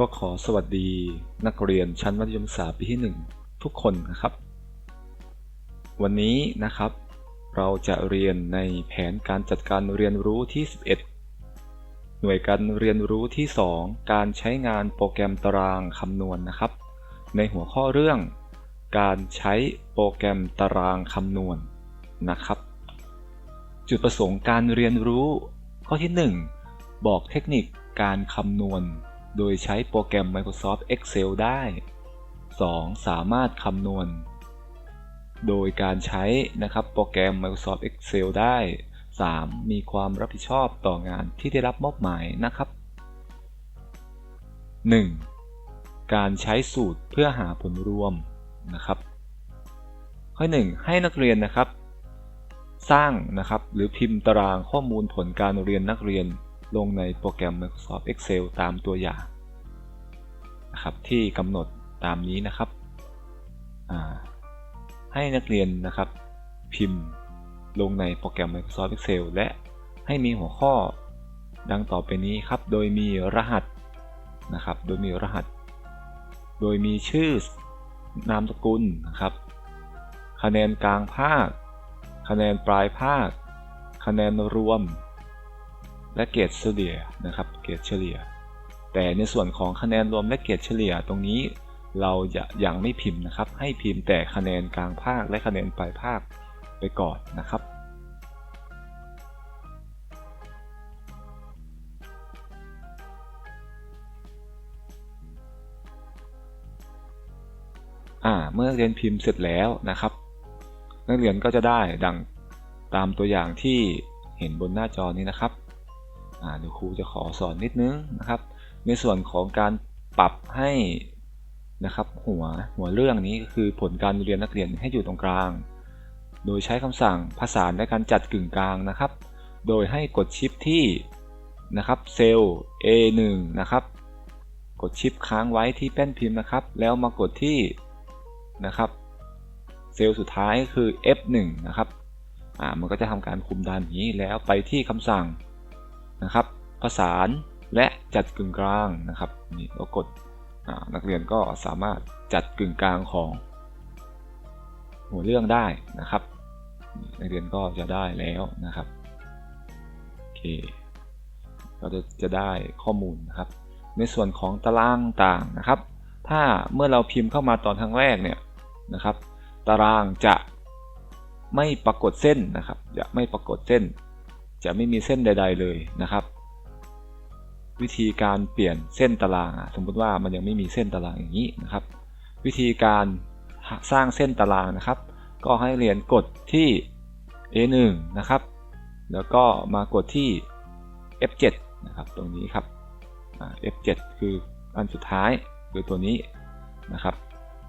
ก็ขอสวัสดีนักเรียนชั้นมัธยมศึกษาปีที่ 1 ทุกคนนะครับ วันนี้นะครับ เราจะเรียนในแผนการจัดการเรียนรู้ที่ 11 หน่วยการเรียนรู้ที่ 2 การใช้งานโปรแกรมตารางคำนวณนะครับ ในหัวข้อเรื่อง การใช้โปรแกรมตารางคำนวณนะครับ จุดประสงค์การเรียนรู้ข้อที่ 1 บอกเทคนิคการคำนวณ โดยใช้โปรแกรม Microsoft Excel ได้ 2. สามารถคำนวณ โดยการใช้นะครับโปรแกรม Microsoft Excel ได้ 3. มีความรับผิดชอบต่องานที่ได้รับมอบหมายนะครับ 1. การใช้สูตรเพื่อหาผลรวมนะครับ ข้อ 1 ให้นักเรียนนะครับ สร้างนะครับหรือพิมพ์ตารางข้อมูลผลการเรียนนักเรียน ลงในโปรแกรม Microsoft Excel ตามตัวอย่างนะครับที่กำหนดตามนี้นะครับ ให้นักเรียนนะครับพิมพ์ลงในโปรแกรม Microsoft Excel และให้มีหัวข้อดังต่อไปนี้ครับ โดยมีรหัสนะครับ โดยมีรหัส โดยมีชื่อนามสกุลนะครับ คะแนนกลางภาค คะแนนปลายภาค คะแนนรวม และเกรดเฉลี่ยนะครับเกรดเฉลี่ย แต่ในส่วนของคะแนนรวมและเกรดเฉลี่ยตรงนี้ เราจะยังไม่พิมพ์นะครับ ให้พิมพ์แต่คะแนนกลางภาคและคะแนนปลายภาคไปก่อนนะครับอ่าเมื่อเรียนพิมพ์เสร็จแล้วนะครับ นักเรียนก็จะได้ดังตามตัวอย่างที่เห็นบนหน้าจอนี้นะครับ เดี๋ยวครูจะขอสอนนิดนึงนะครับ ในส่วนของการปรับให้นะครับหัวหัวเรื่องนี้ก็คือผลการเรียนนักเรียนให้อยู่ตรงกลาง โดยใช้คำสั่งผสานและการจัดกึ่งกลางนะครับ โดยให้กดชิปที่นะครับเซลล์ A1 นะครับ กดชิปค้างไว้ที่แป้นพิมพ์นะครับ แล้วมากดที่นะครับ เซลล์สุดท้ายคือ F1 นะครับ อ่า มันก็จะทำการคุมดันนี้แล้วไปที่คำสั่ง นะครับผสานและจัดกึ่งกลางนะครับนี่เรากดนักเรียนก็สามารถจัดกึ่งกลางของหัวเรื่องได้นะครับนักเรียนก็จะได้แล้วนะครับโอเคเราจะจะได้ข้อมูลนะครับ ในส่วนของตารางต่างนะครับ ถ้าเมื่อเราพิมพ์เข้ามาตอนครั้งแรกเนี่ยนะครับ ตารางจะไม่ปรากฏเส้นนะครับ จะไม่ปรากฏเส้น จะไม่มีเส้นใด ๆ เลยนะครับ วิธีการเปลี่ยนเส้นตารางสมมุติว่ามันยังไม่มีเส้นตารางอย่างนี้นะครับ วิธีการสร้างเส้นตารางนะครับ ก็ให้เรียนกดที่ A1 นะครับ แล้วก็มากดที่ F7 นะครับตรงนี้ครับ F7 คืออันสุดท้ายคือตัวนี้นะครับ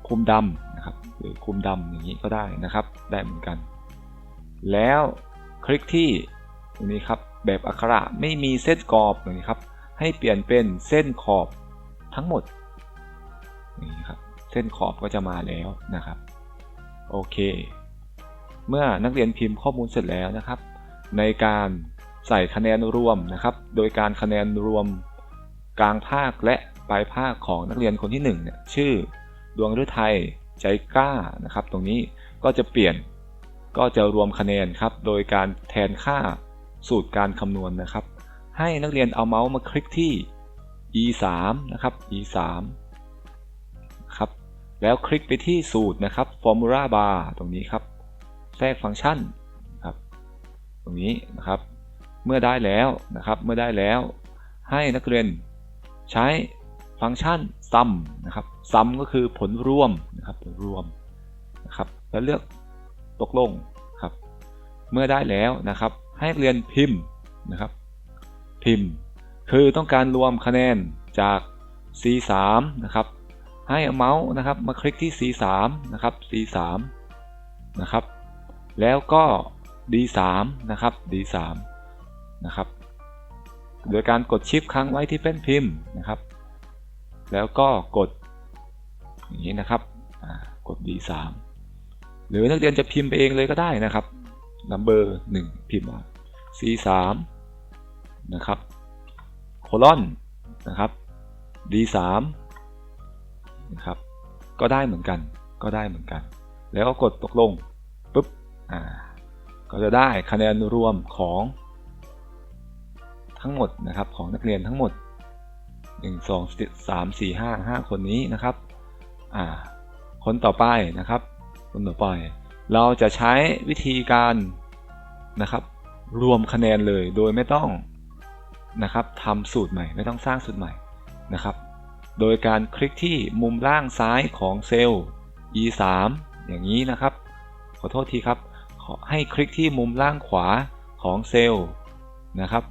คุมดำนะครับหรือคุมดำอย่างนี้ก็ได้นะครับ ได้เหมือนกัน แล้วคลิกที่ ตรงนี้ครับแบบอักขระไม่มีเส้นกรอบอย่างนี้ครับ ให้เปลี่ยนเป็นเส้นขอบทั้งหมดนี่ครับเส้นขอบก็จะมาแล้วนะครับโอเค เมื่อนักเรียนพิมพ์ข้อมูลเสร็จแล้วนะครับ ในการใส่คะแนนรวมนะครับ โดยการคะแนนรวมกลางภาคและปลายภาคของนักเรียนคนที่1เนี่ยชื่อดวงฤทัยใจกล้านะครับ ตรงนี้ก็จะเปลี่ยนก็จะรวมคะแนนครับ โดยการแทนค่า สูตรการคำนวณนนะครับ ให้นักเรียนเอาเมาส์มาคลิกที่ e3 นะครับ e3 ครับแล้วคลิกไปที่สูตรนะครับ formula bar ตรงนี้ครับ แทรกฟังก์ชันครับ ตรงนี้นะครับ เมื่อได้แล้วนะครับ เมื่อได้แล้ว ให้นักเรียนใช้ฟังก์ชัน sum นะครับ sum ก็คือผลรวมนะครับผลรวมนะครับ แล้วเลือกตกลงครับ เมื่อได้แล้วนะครับ ให้เรียนพิมพ์นะครับ พิมพ์ คือต้องการรวมคะแนนจาก C3 นะครับ ให้เมาส์นะครับมาคลิกที่ C3 นะครับ C3 นะครับ แล้วก็ D3 นะครับ D3 นะครับ โดยการกดชิปค้างไว้ที่แป้นพิมพ์นะครับ แล้วก็กดอย่างนี้นะครับ กด D3 หรือนักเรียนจะพิมพ์ไปเองเลยก็ได้นะครับ number 1 พิมพ์มา C3 นะครับโคลอนนะครับ d 3นะครับก็ได้เหมือนกันก็ได้เหมือนกัน แล้วก็กดตกลงปุ๊บอ่าก็จะได้คะแนนรวมของทั้งหมดนะครับของนักเรียนทั้งหมด 1 2 3 4 5 5 คนนี้นะครับอ่าคนต่อไปนะครับ คนต่อไป เราจะใช้วิธีการนะครับ รวมคะแนนเลยโดยไม่ต้องนะครับทำสูตรใหม่ไม่ต้องสร้างสูตรใหม่นะครับ โดยการคลิกที่มุมล่างซ้ายของเซลล์ e 3 อย่างนี้นะครับ ขอโทษทีครับขอให้คลิกที่มุมล่างขวาของเซลล์นะครับ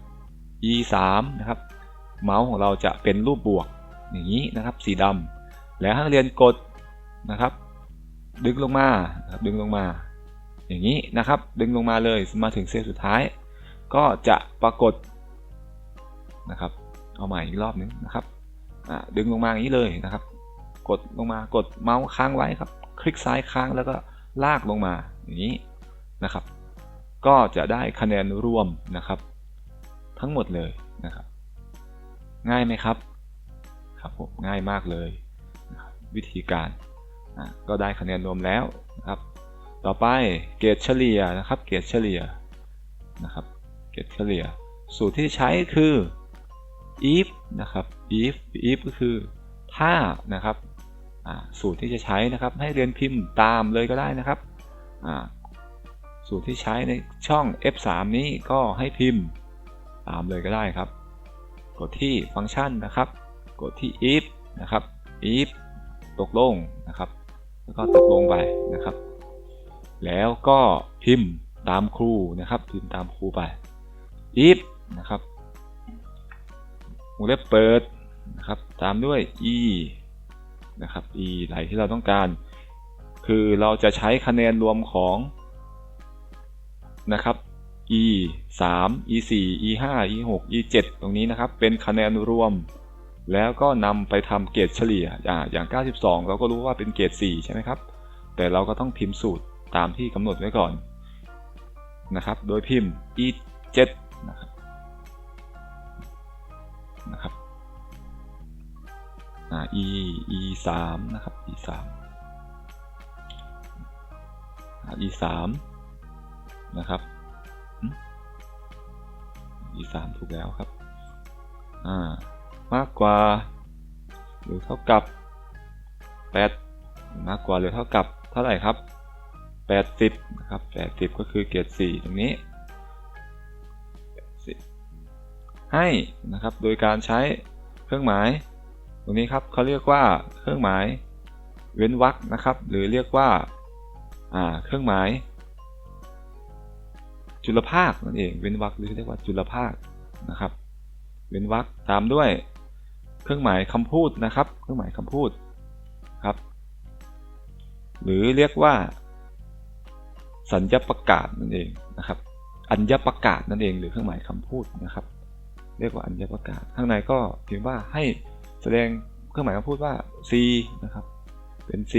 e 3 นะครับ เมาส์ของเราจะเป็นรูปบวกอย่างนี้นะครับ สีดำแล้วให้เรียนกดนะครับ ดึงลงมาครับดึงลงมา อย่างนี้นะครับ ดึงลงมาเลยมาถึงเซลล์สุดท้าย ก็จะปรากฏนะครับ เอาใหม่อีกรอบนึงนะครับดึงลงมาอย่างนี้เลยนะครับ กดลงมากดเมาส์ค้างไว้ครับ คลิกซ้ายค้างแล้วก็ลากลงมาอย่างนี้นะครับ ก็จะได้คะแนนรวมนะครับ ทั้งหมดเลยนะครับ ง่ายไหมครับ ครับผมง่ายมากเลยนะครับวิธีการ ก็ได้คะแนนรวมแล้วนะครับ ต่อไปเกรดเฉลี่ยนะครับ เกรดเฉลี่ยนะครับ เกรดเฉลี่ย สูตรที่ใช้คือ if นะครับ if if ก็คือถ้านะครับสูตรที่จะใช้นะครับ ให้เรียนพิมพ์ตามเลยก็ได้นะครับ สูตรที่ใช้ในช่อง F3 นี้ก็ให้พิมพ์ตามเลยก็ได้ครับ กดที่ฟังก์ชันนะครับ กดที่ if นะครับ if ตกลงนะครับ แล้วก็ตกลงไปนะครับ แล้วก็พิมพ์ตามครูนะครับ พิมพ์ตามครูไป if นะครับวงเล็บเปิดนะครับ ตามด้วย e นะครับ e ไหลที่เราต้องการ คือเราจะใช้คะแนนรวมของนะครับ e 3 e 4 e 5 e 6 e 7ตรงนี้นะครับ เป็นคะแนนรวม แล้วก็นำไปทำเกรดเฉลี่ยอย่าง 92 เราก็รู้ว่าเป็นเกรด4ใช่ไหมครับ แต่เราก็ต้องพิมพ์สูตรตามที่กำหนดไว้ก่อนนะครับ โดยพิมพ์ e 7นะครับนะครับ e e 3นะครับ e 3 e 3นะครับ e 3ถูกแล้วครับ อ่า มากกว่า หรือเท่ากับ 8 มากกว่าหรือเท่ากับเท่าไหร่ครับ 80นะครับ80 ก็คือเกรด4ตรงนี้ ให้นะครับโดยการใช้เครื่องหมาย ตรงนี้ครับเขาเรียกว่าเครื่องหมายเว้นวรรคนะครับ หรือเรียกว่าเครื่องหมาย จุลภาคนั่นเองเว้นวรรคหรือเรียกว่าจุลภาคนะครับ เว้นวรรคตามด้วย เครื่องหมายคำพูดนะครับ เครื่องหมายคำพูดครับ หรือเรียกว่า สัญญประกาศนั่นเองนะครับ อัญญประกาศนั่นเอง หรือเครื่องหมายคำพูดนะครับ เรียกว่าอัญญประกาศ ข้างในก็เพียงว่าให้แสดงเครื่องหมายคำพูดว่า C นะครับ เป็น C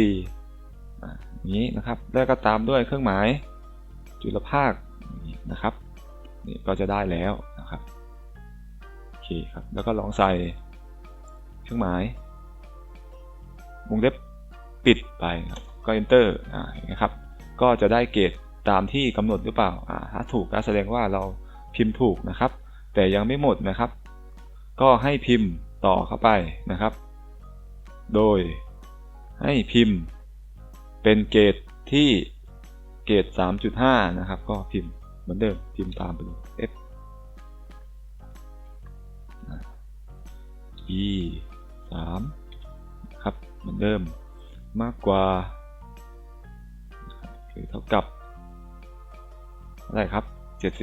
อ่านี้นะครับ แล้วก็ตามด้วยเครื่องหมายจุลภาคนะครับนี่ก็จะได้แล้วนะครับโอเคครับ แล้วก็ลองใส่ เครื่องหมายวงเล็บปิดไปครับก็ enter อ่านะครับ ก็จะได้เกรดตามที่กำหนดหรือเปล่าอ่าถ้าถูกก็แสดงว่าเราพิมพ์ถูกนะครับ แต่ยังไม่หมดนะครับ ก็ให้พิมพ์ต่อเข้าไปนะครับ โดยให้พิมพ์เป็นเกรดที่เกรด 3.5 นะครับ ก็พิมพ์เหมือนเดิมพิมพ์ตามไปเลย f e 3ครับเหมือนเดิมมากกว่าหรือเท่ากับอะไรครับ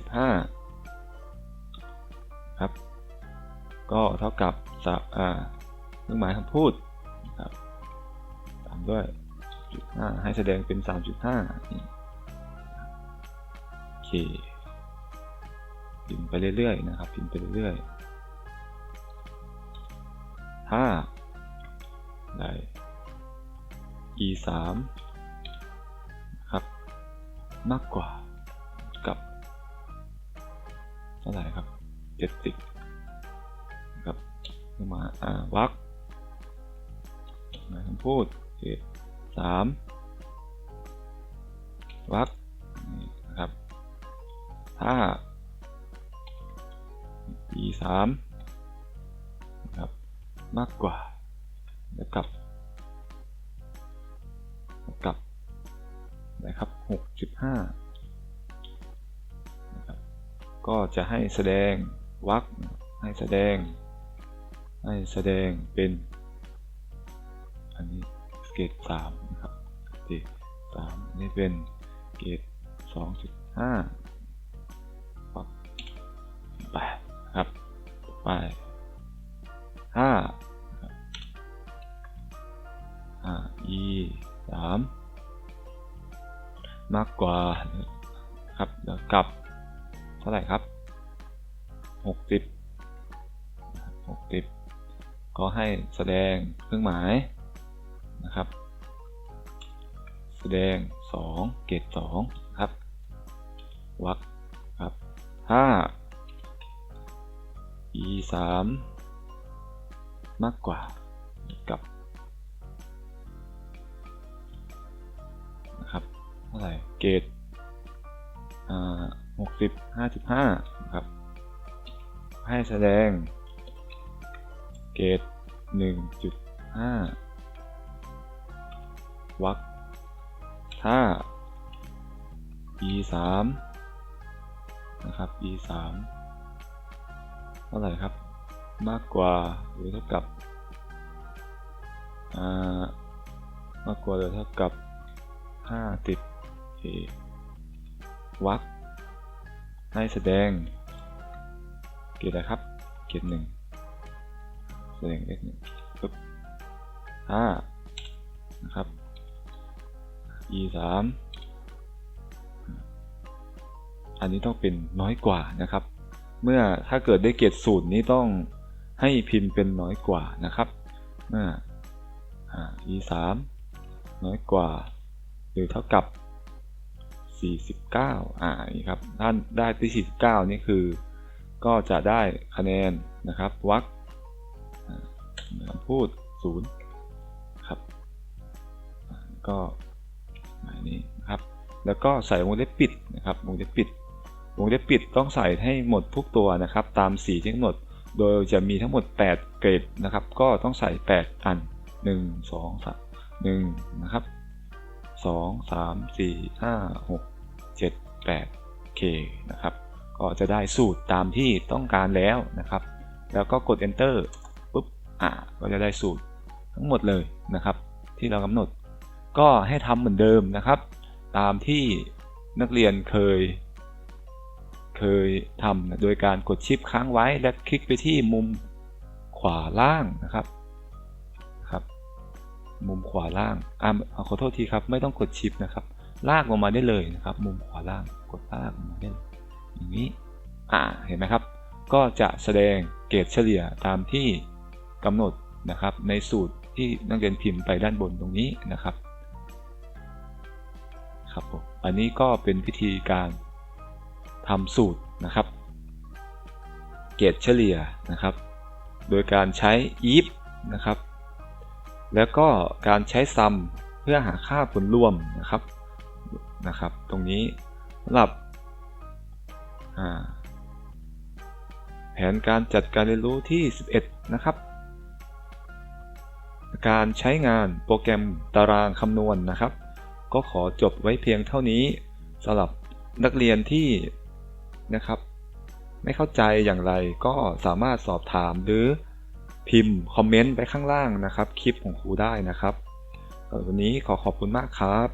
75 ครับ ก็เท่ากับอ่าเครื่องหมายคำพูดครับตามด้วย5ให้แสดงเป็น 3.5โอเคพิมพ์ไปเรื่อยๆนะครับพิมพ์ไปเรื่อยๆ ถ้าได้ e 3ครับ มากกว่ากับ เท่าไหร่ครับ 70นะครับมาอ่าวักคำพูดเกรดสามวรรคนี่นะครับถ้า e สาม มากกว่าแล้วกับกับนะครับหกจุดห้านะครับก็จะให้แสดงวรรคให้แสดง ให้แสดงเป็น อันนี้เกรดสามนะครับเกรดสามอันนี้เป็นเกรดสองจุดห้าแปครับไปห้า อ่า e สามมากกว่าครับแล้วกับเท่าไหร่ครับหกสิบหกสิบก็ให้แสดงเครื่องหมายนะครับ แสดง2เกรด2ครับวรรครับถ้า e 3มากกว่ากับ ท่าไหร่ เกรดหกสิบห้าจุดห้าครับ ให้แสดง เกรดหนึ่งจุดห้าวรรคถ้า e 3นะครับ e 3เท่าไหร่ครับ มากกว่าหรือเท่ากับมากกว่าหรือเท่ากับ5ติด วรรคให้แสดง เกรดอะไรครับ เกรดหนึ่งแสดงเลขหนึ่งปึ๊บห้านะครับ e 3อันนี้ต้องเป็นน้อยกว่านะครับ เมื่อถ้าเกิดได้เกรดสูตรนี้ต้องให้พิมพ์เป็นน้อยกว่านะครับเมื่อ e 3น้อยกว่า หรือเท่ากับ 49 อ่านี่ครับท่านได้ที่ 49 นี่คือ ก็จะได้คะแนนนะครับวรรคคำพูด 0 ครับ ก็หมายนี้นะครับ แล้วก็ใส่วงเล็บปิดนะครับ วงเล็บปิด วงเล็บปิดต้องใส่ให้หมดทุกตัวนะครับ ตามสีที่กำหนด โดยจะมีทั้งหมด 8 เกรดนะครับ ก็ต้องใส่ 8 อัน 1 2 3 1 นะครับ 2 3 4 5 6 7 8 k นะครับ ก็จะได้สูตรตามที่ต้องการแล้วนะครับ แล้วก็กด enter ปุ๊บ อ่า ก็จะได้สูตรทั้งหมดเลยนะครับ ที่เรากำหนด ก็ให้ทำเหมือนเดิมนะครับ ตามที่นักเรียนเคย เคยทำโดยการกดชิปค้างไว้และคลิกไปที่มุมขวาล่างนะครับ มุมขวาล่างอ่าขอโทษทีครับ ไม่ต้องกดชิปนะครับ ลากลงมาได้เลยนะครับ มุมขวาล่าง กดลากลงมาได้อย่างนี้ อ่า เห็นไหมครับ ก็จะแสดงเกรดเฉลี่ยตามที่กำหนดนะครับ ในสูตรที่นักเรียนพิมพ์ไปด้านบนตรงนี้นะครับ ครับผม อันนี้ก็เป็นวิธีการทำสูตรนะครับ เกรดเฉลี่ยนะครับ โดยการใช้ if นะครับ แล้วก็การใช้ sum เพื่อหาค่าผลรวมนะครับนะครับ ตรงนี้สำหรับแผนการจัดการเรียนรู้ที่ 11 นะครับ การใช้งานโปรแกรมตารางคำนวณนนะครับ ก็ขอจบไว้เพียงเท่านี้สำหรับนักเรียนที่นะครับ ไม่เข้าใจอย่างไรก็สามารถสอบถามหรือ พิมพ์คอมเมนต์ไปข้างล่างนะครับ คลิปของครูได้นะครับวันนี้ขอขอบคุณมากครับ